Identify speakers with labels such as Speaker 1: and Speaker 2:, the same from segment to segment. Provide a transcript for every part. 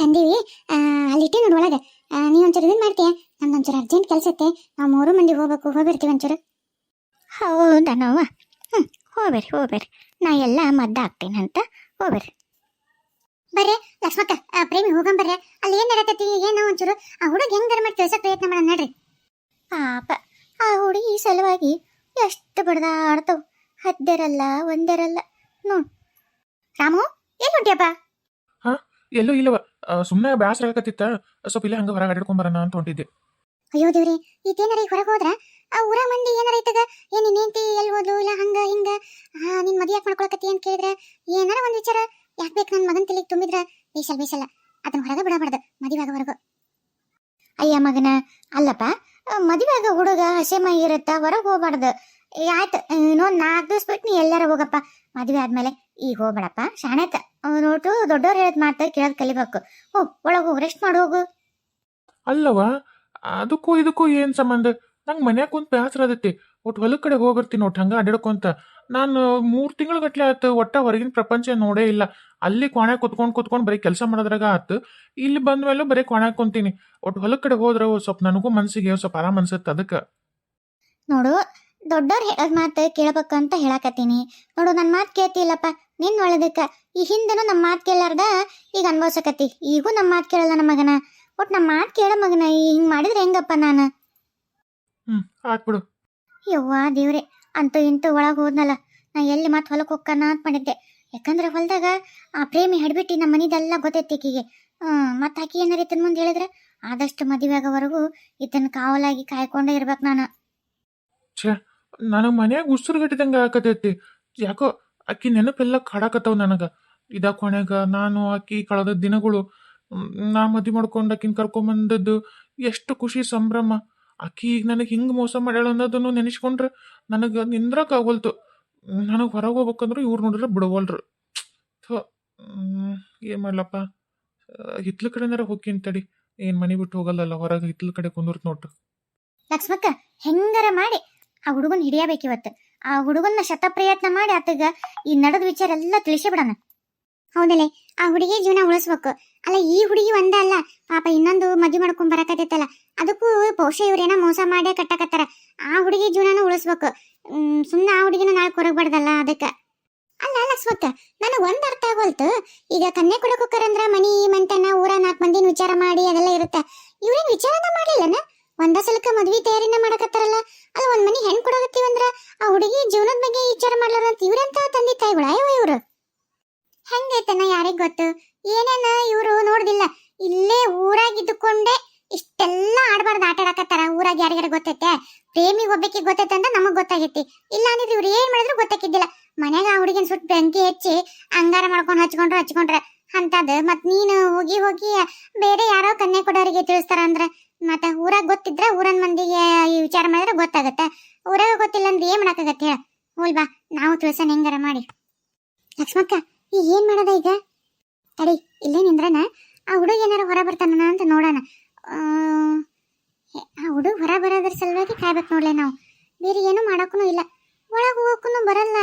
Speaker 1: ತಂದೀವಿ. ಅಲ್ಲಿಟ್ಟೆ ನೋಡು ಒಳಗೆ. ನೀ ಒಂಚೂರು ಇದನ್ನ ಮಾಡ್ತೀಯ? ನಮ್ದು ಒಂಚೂರು ಅರ್ಜೆಂಟ್ ಕೆಲಸ ಐತೆ ನಾವು ಮೂರು ಮಂದಿ ಹೋಗ್ಬೇಕು ಹೋಗ್ಬಿಡ್ತೀವಿ ಒಂಚೂರು. ಹೌದನವ್ವ ಹ್ಞೂ ಹೋಗ್ಬೇರಿ ಹೋಗ್ಬೇರಿ ನಾ ಎಲ್ಲ ಮದ್ದ ಹಾಕ್ತೀನಿ ಅಂತ ಹೋಗ್ಬೇರಿ ಬರ್ರಿ ಲಕ್ಷ್ಮಕ್ಕ ಪ್ರೇಮಿ ಹೋಗಂಬರ್ರಿ ಅಲ್ಲಿ ಏನು ನಡತೈತಿ ಏನು ಒಂಚೂರು? ಆ ಹುಡುಗ ಹೆಂಗಾರ ಮಾಡಿ ಕೆಲಸ ಪ್ರಯತ್ನ ಮಾಡೋಣ ನೋಡ್ರಿ. ಪಾಪ ಆ ಹುಡುಗಿ ಸಲುವಾಗಿ ಎಷ್ಟು ಬಡ್ದಾಡ್ತವು. ಹದ್ದರಲ್ಲ ಒಂದೆರಲ್ಲ. ನೋಡ್. ರಾಮು ಏನು ಹೊಂಟಿಯಪ್ಪ
Speaker 2: ಎಲ್ಲೂ ಇಲ್ಲವ. ಸುಮ್ಮನೆ ಬ್ಯಾಸರ ಆಗತ್ತಿತ್ತ ಸ್ವಲ್ಪ ಇಲ್ಲೇ ಹಂಗ ಹೊರಗೆ ಬರೋಣ ಅಂತ ಹೊಂಟಿದ್ದೆ.
Speaker 1: ಅಯ್ಯೋ ದೇವ್ರಿ, ಈತೇನಾರ ಹೊರಗೆ ಹೋದ್ರ? ಆ ಊರ ಮಂದಿ ಏನಾರ ಐತಗ? ಏನ್ ನಿನ್ ಎಲ್ ಹೋದ್ಲು? ಇಲ್ಲ ಹಂಗ, ಹಿಂಗ? ನಿನ್ ಮದಿ ಯಾಕೆ ಮಾಡ್ಕೊಳಕತ್ತಿ ಅಂತ ಕೇಳಿದ್ರ? ಏನಾರ ಒಂದ್ ವಿಚಾರ? ಯಾಕೆ ಬೇಕು ನನ್ನ ಮಗನ ತಲೆಗೆ ತುಂಬಿದ್ರ? ಬೇಸಲ್ ಬೇಸಲ್ಲ ಅದನ್ನ ಹೊರಗೆ ಬಿಡಬಾರ್ದು. ಮದುವೆ ಆಗೋವರೆಗೂ ಅಯ್ಯ ಮಗನ, ಅಲ್ಲಪ್ಪ. ಮದುವೆ ಹುಡುಗ ಹಸೆ ಮೈ ಇರುತ್ತ, ಹೊರಗೆ ಹೋಗ್ಬಾರ್ದು. ಆಯ್ತು. ಇನ್ನೊಂದ್ ನಾಲ್ಕು ದಿವಸ ಬಿಟ್ಟು ನೀ ಎಲ್ಲಾರ ಹೋಗಪ್ಪ. ಮದುವೆ ಆದ್ಮೇಲೆ ಈಗ ಹೋಗ್ಬೇಡಪ್ಪ. ಶಾಣೆತ ನೋಟು ದೊಡ್ಡವ್ರು ಹೇಳದ್ ಮಾತ ಕೇಳದ್ ಕಲಿಬೇಕು. ಓ ಒಳಗು ಹೋಗ್ ರೆಸ್ಟ್ ಮಾಡಿ ಹೋಗು.
Speaker 2: ಅಲ್ಲವಾ ಅದಕ್ಕೂ ಇದಕ್ಕೂ ಏನ್ ಸಂಬಂಧ? ನಂಗೆ ಮನ್ಯಾಗ ಕುಂತ ಬ್ಯಾಸರ ಅದೈತಿ ಒಟ್ಟು ಹೊಲದ ಕಡೆ ಹೋಗಿರ್ತೀನಿ ಒಟ್ಟು ಹಂಗ ಅಡ್ಡಾಡ್ಕೊಂತ ನಾನು ಮೂರು ತಿಂಗಳ ಗಟ್ಲೆ ಆಯ್ತು ಒಟ್ಟ ಹೊರಗಿನ ಪ್ರಪಂಚ ನೋಡೇ ಇಲ್ಲ. ಅಲ್ಲಿ ಕೋಣೆ ಕುತ್ಕೊಂಡು ಕುತ್ಕೊಂಡು ಬರೀ ಕೆಲಸ ಮಾಡೋದ್ರಾಗ ಆತು. ಇಲ್ಲಿ ಬಂದ ಮೇಲೂ ಬರೀ ಕೋಣೆ ಕುಂತೀನಿ. ಒಟ್ಟು ಹೊಲದ ಕಡೆ ಹೋದ್ರೆ ಸ್ವಲ್ಪ ನನಗೂ ಮನ್ಸಿಗೆ ಸ್ವಲ್ಪ ಆರಾಮ್ ಅನ್ಸುತ್ತೆ ಅದಕ್ಕೆ.
Speaker 1: ನೋಡು ದೊಡ್ಡವ್ರು ಹೇಳೋದ್ ಮಾತು ಕೇಳ್ಬೇಕಂತ ಹೇಳಕತ್ತೀನಿ. ನೋಡು ನನ್ನ ಮಾತು ಕೇಳ್ತಿಲ್ಲಪ್ಪ ನಿನ್ ಒಳದಕ್ಕ ಈ ಹಿಂದೆನೂ ನಮ್ಮ ಮಾತು ಕೇಳಾರ್ದ ಈಗ ಅನ್ಭವ್ಸಕತ್ತಿ. ಈಗೂ ನಮ್ಮ ಮಾತು ಕೇಳಲ್ಲ ನಮ್ಮ ಮಗನ. ಒಟ್ ನಮ್ಮ ಮಾತು ಕೇಳ ಮಗನ ಈ ಹಿಂಗ್ ಮಾಡಿದ್ರೆ ಹೆಂಗಪ್ಪ ನಾನು?
Speaker 2: ಹ್ಮ್ ಆತ್ಬಿಡು
Speaker 1: ಯವ್ವ ದೇವ್ರೆ ಅಂತೂ ಇಂತೂ ಒಳಗೆ ಹೋದ್ನಲ್ಲ. ನಾ ಎಲ್ಲಿ ಮತ್ತೆ ಹೊಲಕ್ಕೆ ಹೋಗ್ಕನ ಅಂತ ಮಾಡಿದ್ದೆ. ಯಾಕಂದ್ರೆ ಹೊಲದಾಗ ಆ ಪ್ರೇಮಿ ಹಿಡ್ಬಿಟ್ಟು ನಮ್ಮ ಮನಿದೆಲ್ಲ ಗೊತ್ತೈತಿ ಕಿಗೆ ಹ್ಮ್ ಮತ್ತೆ ಆಕಿ ಏನಾರ ಇತನ ಮುಂದೆ ಹೇಳಿದ್ರೆ ಆದಷ್ಟು ಮದುವೆ ಆಗೋವರೆಗೂ ಇದನ್ನ ಕಾವಲಾಗಿ ಕಾಯ್ಕೊಂಡೇ ಇರ್ಬೇಕು ನಾನು.
Speaker 2: ನನಗೆ ಮನ್ಯಾಗ ಉಸಿರುಗಟ್ಟಿದಂಗೆ ಆಕತೈತಿ. ಯಾಕೋ ಅಕ್ಕಿ ನೆನಪೆಲ್ಲ ಕಾಡಾಕತ್ತಾವ ನನಗೆ. ಇದ ಕೊನೆಗ ನಾನು ಅಕ್ಕಿ ಕಳೆದ ದಿನಗಳು ನಾ ಮದ್ವೆ ಮಾಡ್ಕೊಂಡು ಆಕಿನ ಕರ್ಕೊಂಬಂದದ್ದು ಎಷ್ಟು ಖುಷಿ ಸಂಭ್ರಮ. ಅಕ್ಕಿ ಈಗ ನನಗೆ ಹಿಂಗೆ ಮೋಸ ಮಾಡ್ಯಾಳ ಅನ್ನೋದನ್ನು ನೆನೆಸ್ಕೊಂಡ್ರೆ ನನಗೆ ನಿಂದ್ರಕ್ಕಾಗೋಲ್ತು ನನಗೆ ಹೊರಗೆ ಹೋಗ್ಬೇಕಂದ್ರೆ ಇವ್ರು ನೋಡಿದ್ರೆ ಬಿಡವಲ್ರು. ಥೋ ಏನು ಮಾಡ್ಲಪ್ಪ? ಹಿತ್ಲ ಕಡೆನಾರ ಹೋಗ್ತೀನಿ ತಡಿ. ಏನು ಮನೆ ಬಿಟ್ಟು ಹೋಗಲ್ಲಲ್ಲ, ಹೊರಗೆ ಹಿತ್ಲ ಕಡೆ ಕುಂದಿರ್ತು ನೋಡ್ರಿ.
Speaker 1: ಲಕ್ಷ್ಮಕ್ಕ, ಹೆಂಗಾರ ಮಾಡಿ. ಆ ಹುಡುಗನ್ ಹಿಡಿಯಬೇಕಿವತ್ತು ಆ ಹುಡುಗನ್ನ ಶತ ಪ್ರಯತ್ನ ಮಾಡಿ ಆತಗ ಈ ನಡೆದ ವಿಚಾರ ಎಲ್ಲ ತಿಳಿಸಿ ಬಿಡಣ ಹೌದಲ್ಲೇ ಆ ಹುಡುಗಿ ಜೀವನ ಉಳಿಸ್ಬೇಕು. ಅಲ್ಲ, ಈ ಹುಡುಗಿ ಒಂದ ಅಲ್ಲ. ಪಾಪ ಇನ್ನೊಂದು ಮದ್ವೆ ಮಾಡ್ಕೊಂಡ್ ಬರಕತ್ತೈತಲ್ಲ. ಅದಕ್ಕೂ ಬಹುಶಃ ಇವ್ರೇನ ಮೋಸ ಮಾಡೇ ಕಟ್ಟಕತ್ತಾರ. ಆ ಹುಡುಗಿ ಜೀವನನ ಉಳಿಸ್ಬೇಕು. ಹ್ಮ್, ಸುಮ್ನೆ ಆ ಹುಡುಗಿನ ನಾಳೆ ಕೊರಗ್ಬಾರ್ದಲ್ಲ ಅದಕ್ಕ. ಅಲ್ಲ ಲಕ್ಷ್ಮಕ್ಕ ನನಗೆ ಒಂದ್ ಅರ್ಥ ಆಗೋಲ್ತು. ಈಗ ಕನ್ಯೆ ಕೊಡಕ್ ಹೋಗ್ತಾರಂದ್ರ ಮನಿ ಮಂತನ ಊರ ನಾಲ್ಕು ಮಂದಿನ ವಿಚಾರ ಮಾಡಿ ಅದೆಲ್ಲ ಇರುತ್ತೆ? ಇವ್ರೇನ್ ವಿಚಾರನ ಮಾಡ್ಲಿಲ್ಲನ ಒಂದ ಸಲಕ್ಕ ಮದ್ವಿ ತಯಾರಿನ ಮಾಡಕತ್ತಾರಲ್ಲ, ಅಲ್ಲ ಒಂದ್ ಮನಿ ಹೆಣ್ ಕೊಡಕತ್ತೀವಂದ್ರ ಆ ಹುಡುಗಿ ಜೀವನದ ಬಗ್ಗೆ ವಿಚಾರ ಮಾಡ್ಲಾರಂತ ಇವ್ರಂತ ತಂದೆ ತಾಯಿಗಳ ಅಯ್ಯವ ಇವ್ರು. ಹೆಂಗೈತನ ಯಾರಿಗ್ ಗೊತ್ತು? ಏನೇನ ಇವ್ರು ನೋಡ್ದಿಲ್ಲ. ಇಲ್ಲೇ ಊರಾಗಿದ್ದುಕೊಂಡೇ ಇಷ್ಟೆಲ್ಲ ಆಡ್ಬಾರ್ದು ಆಟ ಆಡಕತ್ತಾರ. ಊರಾಗ ಯಾರಿಗಾರ ಗೊತ್ತೈತೆ? ಪ್ರೇಮಿ ಒಬ್ಬಕ್ಕೆ ಗೊತ್ತೈತೆ ಅಂತ ನಮಗ್ ಗೊತ್ತಾಗೈತಿ. ಇಲ್ಲ ಅಂದಿದ್ರೆ ಇವ್ರು ಏನ್ ಮಾಡಿದ್ರು ಗೊತ್ತಾಕಿದ್ದಿಲ್ಲ. ಮನ್ಯಾಗ ಆ ಹುಡುಗಿನ ಸುಟ್ಟು ಬೆಂಕಿ ಹೆಚ್ಚಿ ಅಂಗಾರ ಮಾಡ್ಕೊಂಡು ಹಚ್ಕೊಂಡ್ರು ಹಚ್ಕೊಂಡ್ರ. ಅಂತದ್ ಮತ್ ನೀನು ಹೋಗಿ ಹೋಗಿ ಬೇರೆ ಯಾರೋ ಕನ್ಯಾ ಕೊಡೋರಿಗೆ ತಿಳಿಸ್ತಾರ ಅಂದ್ರ ಮತ್ತ ಊರಾಗ ಗೊತ್ತಿದ್ರೆ ಊರನ್ ಮಂದಿಗೆ ಈ ವಿಚಾರ ಮಾಡಿದ್ರೆ ಗೊತ್ತಾಗತ್ತೆ. ಊರಾಗ ಗೊತ್ತಿಲ್ಲ ಅಂದ್ರೆ ಏನ್ ಮಾಡಕ್ಕಾಗತ್ತೆ ಹೇಳ. ಹೋಲ್ ಬಾ ನಾವು ತಿಳ್ಸೋಣ ಹೆಂಗಾರ ಮಾಡಿ. ಲಕ್ಷ್ಮಕ್ಕ ಈಗ ಏನ್ ಮಾಡೋದ ಈಗ? ತಡಿ ಇಲ್ಲೇ ನಿಂದ್ರನ? ಆ ಹುಡುಗ ಏನಾರ ಹೊರ ಬರ್ತಾನ ಅಂತ ನೋಡೋಣ. ಆ, ಹುಡುಗ ಹೊರ ಬರೋದ್ರ ಸಲುವಾಗಿ ಕಾಯ್ಬೇಕು ನೋಡ್ಲೆ ನಾವು. ಬೇರೆ ಏನು ಮಾಡಕ್ಕೂ ಇಲ್ಲ. ಒಳಗೆ ಹೋಗಕ್ಕೂ ಬರಲ್ಲ.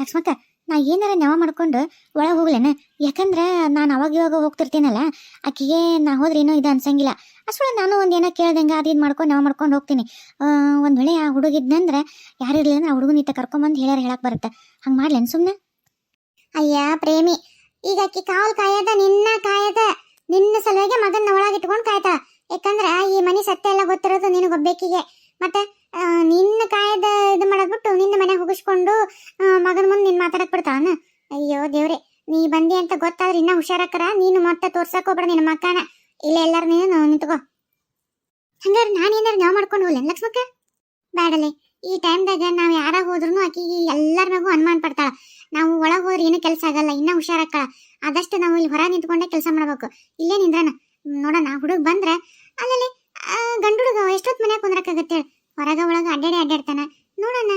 Speaker 1: ಲಕ್ಷ್ಮಕ್ಕ ನಾ ಏನಾರ ನೆವ ಮಾಡ್ಕೊಂಡು ಒಳಗೆ ಹೋಗ್ಲೇನ? ಯಾಕಂದ್ರೆ ನಾನು ಅವಾಗ ಇವಾಗ ಹೋಗ್ತಿರ್ತೀನಲ್ಲ, ಆಕೆಗೆ ನಾ ಹೋದ್ರೆ ಏನೋ ಇದು ಅನ್ಸಂಗಿಲ್ಲ. ಅಷ್ಟೊಳ ನಾನು ಒಂದು ಏನೋ ಕೇಳ್ದಂಗೆ ಅದು ಇದು ಮಾಡ್ಕೊಂಡು ನೆವ ಮಾಡ್ಕೊಂಡು ಹೋಗ್ತೀನಿ. ಒಂದು ವೇಳೆ ಆ ಹುಡುಗಿದ್ನಂದ್ರೆ ಯಾರು ಇರಲಿಲ್ಲ ಅಂದ್ರೆ ಆ ಹುಡುಗನ ಇತ್ತ ಕರ್ಕೊಂಬಂದು ಹೇಳ್ಯಾರ ಹೇಳಕ್ ಬರುತ್ತೆ. ಹಂಗೆ ಮಾಡ್ಲೇನು ಸುಮ್ಮನೆ ಅಯ್ಯ, ಪ್ರೇಮಿ, ಈಗ ಆಕಿ ಕಾವಲ್ ಕಾಯದ, ನಿನ್ನ ಕಾಯದ. ನಿನ್ನ ಸಲುವಾಗಿ ಮಗನ ಒಳಗಿಟ್ಕೊಂಡು ಕಾಯ್ತಾ ಯಾಕಂದ್ರೆ ಈ ಮನೆ ಸತ್ಯ ಎಲ್ಲ ಗೊತ್ತಿರೋದು ನಿನಗೊಬ್ಬೇಕಿಗೆ. ಮತ್ತೆ ನಿನ್ನ ಕಾಯದ ಇದು ಮಾಡೋದ್ಬಿಟ್ಟು ನಿನ್ನ ಮನೆ ಮಗನ ಮುಂದೆ ನಿನ್ ಮಾತಾಡಕ್ ಬಿಡ್ತಾವನ ಅಯ್ಯೋ ದೇವ್ರೆ, ನೀ ಬಂದಿ ಅಂತ ಗೊತ್ತಾದ್ರೆ ಇನ್ನ ಹುಷಾರಕ್ಕರ ನೀನು ಮತ್ತೆ ತೋರ್ಸಕ್ ಹೋಗ್ಬೇಡ ನಿನ್ನ ಮಕ್ಕನ. ಇಲ್ಲ ಎಲ್ಲಾರು ನೀನು ನಿಂತ್ಕೋ. ಹಂಗಾರೆ ನಾನೇನಾರು ನಾವು ಮಾಡ್ಕೊಂಡು ಹೋಗ್ಲೇನು ಲಕ್ಷ್ಮಕ್ಕ? ಬೇಡಲೆ ಈ ಟೈಮ್ದಾಗ ನಾವ್ ಯಾರ ಹೋದ್ರು ಆಕಿಗೆ ಎಲ್ಲಾರ ಮಗು ಅನುಮಾನ ಪಡ್ತಾಳ. ನಾವು ಒಳಗ್ ಹೋದ್ರೆ ಏನು ಕೆಲಸ ಆಗಲ್ಲ, ಇನ್ನ ಹುಷಾರಕ್ಕಳ. ಆದಷ್ಟು ನಾವು ಇಲ್ಲಿ ಹೊರ ನಿಂತ್ಕೊಂಡೇ ಕೆಲಸ ಮಾಡ್ಬೇಕು. ಇಲ್ಲೇ ನಿಂದ್ರನ? ನೋಡೋಣ, ಹುಡುಗ ಬಂದ್ರೆ, ಅಲ್ಲಲ್ಲಿ ಗಂಡು ಹುಡುಗ ಎಷ್ಟೊತ್ತು ಮನ್ಯಾಗ ಕುಂದ್ರಕ್ಕಾಗತ್ತೆ ಹೊರಗ ಒಳಗ ಅಡ್ಡಾಡಿ ಅಡ್ಡಾಡ್ತಾನ ನೋಡೋಣ.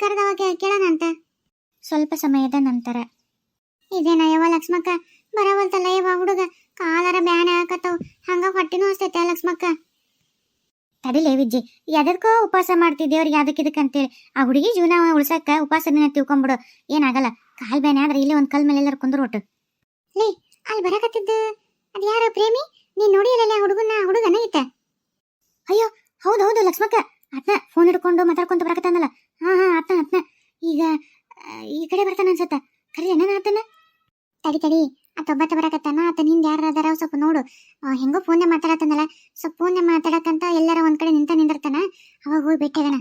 Speaker 1: ಕರೆದವಾಗ ಕೇಳನಂತ ಸ್ವಲ್ಪ ಸಮಯದ ನಂತರ. ಇದೇನ ಯವ ಲಕ್ಷ್ಮಕ್ಕ, ಬರವಲ್ತಲ್ಲ ಯವ ಹುಡುಗ, ಕಾಲರ ಬ್ಯಾನೆ ಹಾಕತ್ತವ್, ಹಂಗ ಹೊಟ್ಟಿನೂ ಅಷ್ಟೈತೆ ಲಕ್ಷ್ಮಕ್ಕ. ತಡಿಲೇ ವಿಜ್ಜಿ ಎದಕ್ಕೋ ಉಪವಾಸ ಮಾಡ್ತಿದ್ದೇವ್ರಿಗೆ ಅದಕ್ಕೆ ಇದಕ್ಕೆ ಅಂತೇಳಿ ಆ ಹುಡುಗಿ ಜೀವನ ಉಳ್ಸಕ್ಕ ಉಪವಾಸ ದಿನ ತಿಳ್ಕೊಂಬಿಡು, ಏನಾಗಲ್ಲ. ಕಾಲ್ ಬ್ಯಾನೆ ಆದ್ರೆ ಇಲ್ಲಿ ಒಂದ್ ಕಲ್ ಮೇಲೆ ಎಲ್ಲರೂ ಕುಂದ್ರು ಒಟ್ಟು. ಲೇ, ಅಲ್ಲಿ ಬರಕತ್ತಿದ್ದು? ಅದು ಯಾರ ಪ್ರೇಮಿ? ನೀನ್ ನೋಡಿರಲ್ಲ ಹುಡುಗನ ಹುಡುಗನ ಐತೆ ಅಯ್ಯೋ, ಹೌದು ಹೌದು ಲಕ್ಷ್ಮಕ್ಕ. ಆತ್ನ ಫೋನ್ ಹಿಡ್ಕೊಂಡು ಮಾತಾಡ್ಕೊಂತ ಬರಕತ್ತಾನಲ್ಲ ಹಾ ಹಾ ಆತ್ನ ಆತ್ನ ಈಗ ಆ, ಈ ಕಡೆ ಬರ್ತಾನ ಅನ್ಸತ್ತ ಕರಿ ಏನೇನ ಆತನ ತಡಿ ತಡಿ ಆತ ಒಬ್ಬತ್ತ ಬರಕತ್ತಾನ ಆತನ ಹಿಂದೆ ಯಾರ ಅದಾರ ಸ್ವಲ್ಪ ನೋಡು ಆ, ಹೆಂಗೋ ಫೋನ್ ಮಾತಾಡತ್ತಾನಲ್ಲ ಸ್ವಲ್ಪ ಫೋನ್ ಮಾತಾಡಕಂತ ಎಲ್ಲಾರ ಒಂದ್ ಕಡೆ ನಿಂತ ನಿಂದಿರ್ತಾನ ಅವಾಗ ಹೋಗಿ ಭೇಟಿಯಾಗಣ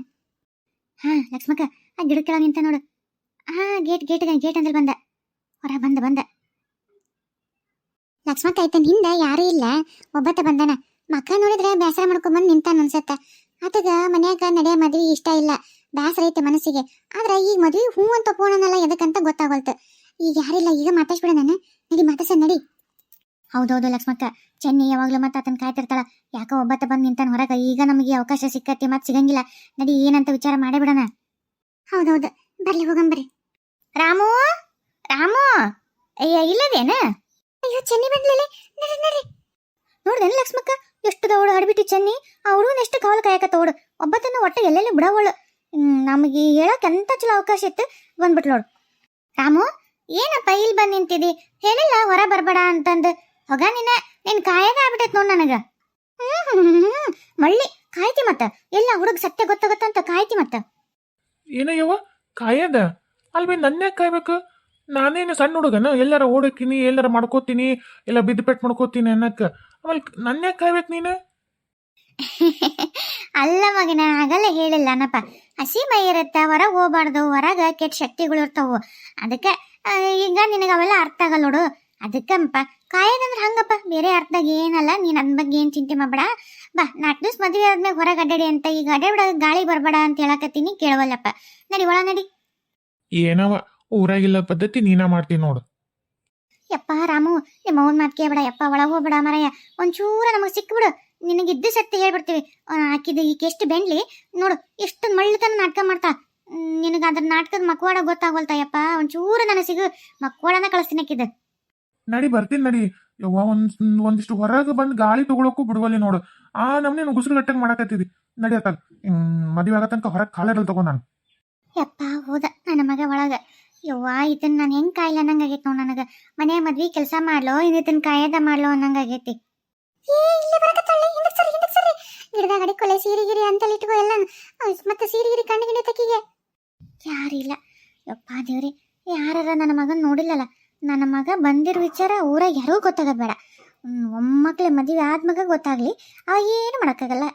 Speaker 1: ಹಾ, ಲಕ್ಷ್ಮಕ್ಕ, ಆ ಗಿಡ ಕೆಳಗೆ ನಿಂತ ನೋಡು. ಹಾ ಗೇಟ್ ಗೇಟ್ ಗೇಟ್ ಅಂದ್ರೆ ಬಂದ. ಹೊರ ಬಂದ ಬಂದ. ಲಕ್ಷ್ಮಕ್ಕ ಆಯ್ತಾನ ಹಿಂದೆ ಯಾರೂ ಇಲ್ಲ. ಒಬ್ಬತ್ತ ಬಂದಾನ. ಮಕ್ಕ ನೋಡಿದ್ರೆ ಬೇಸರ ಬಂದು ನಿಂತಾನ ಅನ್ಸತ್ತ. ಆತಗ ಮನ್ಯಾಗ ನಡೆಯ ಮದ್ವಿ ಇಷ್ಟ ಇಲ್ಲ. ಬೇಸರ ಐತೆ ಮನಸ್ಸಿಗೆ. ಆದ್ರೆ ಈಗ ಮದ್ವಿ ಹೂ ಅಂತ ಪೋಣನಲ್ಲ ಎದಕ್ಕಂತ ಗೊತ್ತಾಗೋಲ್ತು. ಈಗ ಯಾರಿಲ್ಲ, ಈಗ ಮಾತಾಡ್ಸ್ಬಿಡ ನಾನು ನಡಿ, ಮಾತಾಡ್ಸ, ನಡಿ. ಹೌದೌದು ಲಕ್ಷ್ಮಕ್ಕ. ಚೆನ್ನಿ ಯಾವಾಗ್ಲೂ ಮತ್ತೆ ಆತನ ಕಾಯ್ತಿರ್ತಾಳ. ಯಾಕೋ ಒಬ್ಬತ್ತ ಬಂದು ನಿಂತಾನ ಹೊರಗೆ ಈಗ ನಮಗೆ ಅವಕಾಶ ಸಿಕ್ಕತ್ತಿ ಮತ್ ಸಿಗಂಗಿಲ್ಲ. ನಡಿ ಏನಂತ ವಿಚಾರ ಮಾಡೇ ಬಿಡೋಣ ಹೌದೌದು ಬರ್ಲಿ ಹೋಗಂಬರ್ರಿ ರಾಮು? ರಾಮು? ಅಯ್ಯ ಇಲ್ಲದೇನ? ಅಯ್ಯೋ ಚೆನ್ನಿ ಬಂದ್ಲಲೆ. ನಡಿ ನಡಿ ನೋಡ್ದೇನ ಲಕ್ಷ್ಮಕ್ಕ? ಎಷ್ಟು ದೌಡು ಹಡ್ಬಿಟ್ಟು ಚೆನ್ನಿ. ಹುಡುಗನ ಎಷ್ಟು ಕಾವಲು ಕಾಯಕ ಓಡು ಒಬ್ಬತನ ಒಟ್ಟು ಎಲ್ಲೆಲ್ಲಿ ಬಿಡವಳು. ನಮಗೆ ಹೇಳಕ್ಕೆ ಎಂತ ಚಲೋ ಅವಕಾಶ ಇತ್ತು ಬಂದ್ಬಿಟ್ಲು ನೋಡು. ರಾಮು ಏನಪ್ಪ ಇಲ್ಲಿ ಬಂದು ನಿಂತಿದಿ? ಹೇಳಿಲ್ಲ ಹೊರ ಬರ್ಬೇಡ ಅಂತಂದು. ಹೊಗ ನಿನ್ನ ನಿನ್ ಕಾಯದ ಆಗ್ಬಿಟ್ಟೈತ್ ನೋಡ್ ನನಗ. ಹ್ಮ್ ಮಳ್ಳಿ ಕಾಯ್ತಿ ಮತ್ತ. ಎಲ್ಲ ಹುಡುಗ ಸತ್ಯ ಗೊತ್ತಾಗತ್ತಂತ ಕಾಯ್ತಿ ಮತ್ತ.
Speaker 2: ಏನಯ್ಯವ ಕಾಯದ? ಅಲ್ವೇ ನನ್ನೇ ಕಾಯ್ಬೇಕು? ನಾನೇನು ಸಣ್ಣ ಹುಡುಗನ? ಎಲ್ಲಾರ ಓಡಕ್ಕಿನಿ ಎಲ್ಲಾರ ಮಾಡ್ಕೋತೀನಿ ಎಲ್ಲ ಬಿದ್ದು ಪೆಟ್ ಮಾಡ್ಕೋತೀನಿ ಅನ್ನಕ್ಕ. ಆಮೇಲೆ ನನ್ನೇ ಕಾಯ್ಬೇಕು ನೀನು?
Speaker 1: ಅಲ್ಲ ಮಗನ ಆಗಲ್ಲ ಹೇಳಿಲ್ಲ ಅನ್ನಪ್ಪ ಹಸಿ ಮೈ ಇರುತ್ತ ಹೊರಗೆ ಹೋಗ್ಬಾರ್ದು. ಹೊರಗ ಕೆಟ್ಟ ಶಕ್ತಿಗಳು ಇರ್ತಾವು. ಅದಕ್ಕೆ ಈಗ ನಿನಗೆ ಅವೆಲ್ಲ ಅರ್ಥ ಆಗಲ್ಲ ನೋಡು. ಅದಕ್ಕಂಪ ಕಾಯೋದಂದ್ರೆ ಹಂಗಪ್ಪ ಬೇರೆ ಅರ್ಥದಾಗ ಏನಲ್ಲ ನೀನ್ ಅದ್ ಬಗ್ಗೆ ಏನ್ ಚಿಂತೆ ಮಾಡ್ಬೇಡ. ಬಾ ನಾಲ್ಕು ದಿವಸ ಮದುವೆ ಆದ್ಮೇಲೆ ಹೊರಗೆ ಅಡ್ಡಾಡಿ ಅಂತ ಈಗ ಅಡ್ಡಾಡ ಗಾಳಿ ಬರ್ಬೇಡ ಅಂತ ಹೇಳಕತ್ತೀನಿ ಕೇಳವಲ್ಲಪ್ಪ. ನಡಿ ಒಳ ನಡಿ.
Speaker 2: ಏನವ ಊರಾಗಿಲ್ಲ ಪದ್ಧತಿ ನೀನ ಮಾಡ್ತೀನಿ ನೋಡು.
Speaker 1: ಯಪ್ಪ ರಾಮು ನಿಮ್ಮ ಅವನ ಮಾತು ಕೇಳ್ಬೇಡ ಯಪ್ಪ ಒಳಗೆ ಹೋಗ್ಬೇಡ ಮರಯ್ಯ ಒಂಚೂರ ನಮಗೆ ಸಿಕ್ಬಿಡು. ನಿನಗಿದ್ದು ಸತ್ಯ ಹೇಳ್ಬಿಡ್ತೀವಿ. ಹಾಕಿದ ಈಕೆ ಎಷ್ಟು ಬೆಂಡ್ಲಿ ನೋಡು ಎಷ್ಟು ಮಳ್ಳತನ ನಾಟಕ ಮಾಡ್ತಾ ನಿನಗೆ ಅದ್ರ ನಾಟಕದ ಮಕ್ವಾಡ ಗೊತ್ತಾಗೋಲ್ತಾ ಯಪ್ಪ ಒಂಚೂರು ನನಗೆ ಸಿಗು ಮಕ್ವಾಡನ ಕಳಿಸ್ತೀನಿ ಆಕಿದ
Speaker 2: ನಡಿ, ಬರ್ತೀನಿ ನಡಿ. ಯವ್ವ, ಒಂದ್, ಒಂದಿಷ್ಟು ಹೊರಗೆ ಬಂದು ಗಾಳಿ ತಗೊಳಕ್ಕೂ ಬಿಡುವಲ್ಲಿ ನೋಡು. ಆ ನಮ್ನೆ ಗುಸು ಗಟ್ಟಂಗೆ ಮಾಡಕತ್ತಿದಿ. ನಡಿ ಅತ್ತಾಗ. ಮದುವೆ ಆಗೋ ತನಕ ಹೊರಗೆ ಕಾಲಿರಲ್ ತಗೋ ನಾನು.
Speaker 1: ಯಪ್ಪ, ಹೋದ. ನನ್ನ ಮಗ ಒಳಗ. ಯವ್ವ ಇದನ್ನ ನಾನು ಹೆಂಗ್ ಕಾಯಿಲ್ಲ ಅನ್ನಂಗಾಗೈತಿ ನೋಡ್ ನನಗ. ಮನೆ ಮದ್ವಿ ಕೆಲಸ ಮಾಡ್ಲೋ ಇದನ್ನ ಕಾಯದ ಮಾಡ್ಲೋ ಅನ್ನಂಗಾಗೈತಿ ಗಿಡದಾಗ ಅಡಿಕೊಲೆ ಸೀರಿಗಿರಿ ಅಂತಲ್ಲಿ ಇಟ್ಕೋ ಎಲ್ಲ. ಮತ್ತೆ ಸೀರಿಗಿರಿ ಗಿಡ ತಕ್ಕಿಗೆ ಯಾರಿಲ್ಲ. ಯಪ್ಪ ದೇವ್ರಿ ಯಾರ ನನ್ನ ಮಗನ್ ನೋಡಿಲ್ಲಲ್ಲ ನನ್ನ ಮಗ ಬಂದಿರೋ ವಿಚಾರ ಊರಾಗ ಯಾರಿಗೂ ಗೊತ್ತಾಗದ್ ಬೇಡ. ಒಮ್ಮಕ್ಳೆ ಮದುವೆ ಆದ ಮಗ ಗೊತ್ತಾಗ್ಲಿ. ಅವ ಏನು ಮಾಡೋಕ್ಕಾಗಲ್ಲ.